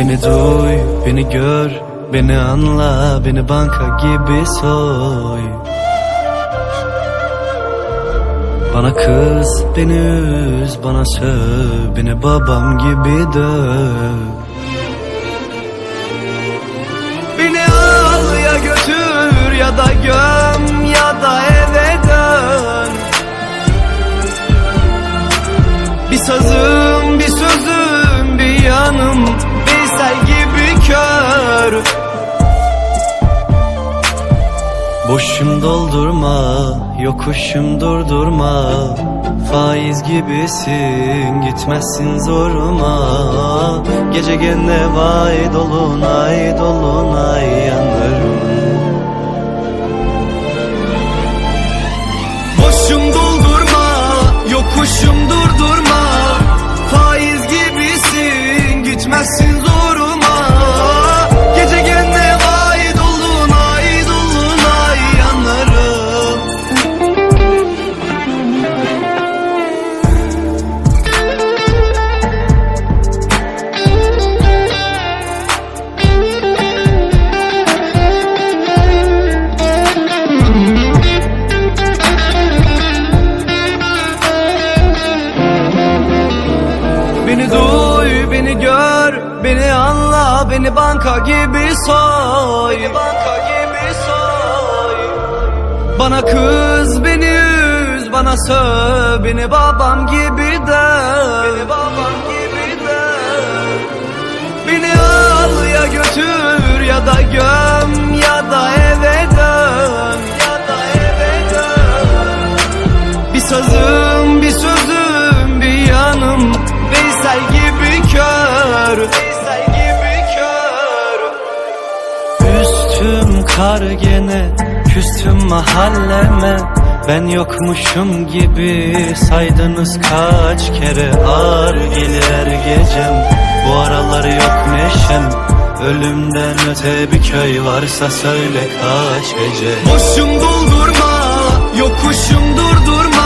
Beni duy, beni gör, beni anla, beni banka gibi soy. Bana kız, beni üz, bana söv, beni babam gibi döv. Beni al ya götür ya da göm ya da eve dön. Bir sazım, bir sözüm, bir yanım Veysel gibi kör. Boşum doldurma, yokuşum durdurma. Faiz gibisin, gitmezsin zoruma. Gece gene vay dolunay, dolunay yanarım duy, beni gör, beni anla, beni banka gibi soy. Beni banka gibi soy. Bana kız, beni üz, bana söv, beni babam gibi döv. Beni babam gibi döv. Beni al ya götür ya da göm ya da eve dön. Ya da eve dön. Bir sazım, kar gene Küstüm mahalleme. Ben yokmuşum gibi Saydınız kaç kere. Ağır gelir gecem Bu aralar yok neşem. Ölümden öte bir köy varsa söyle kaç gece. Boşum doldurma, yokuşum durdurma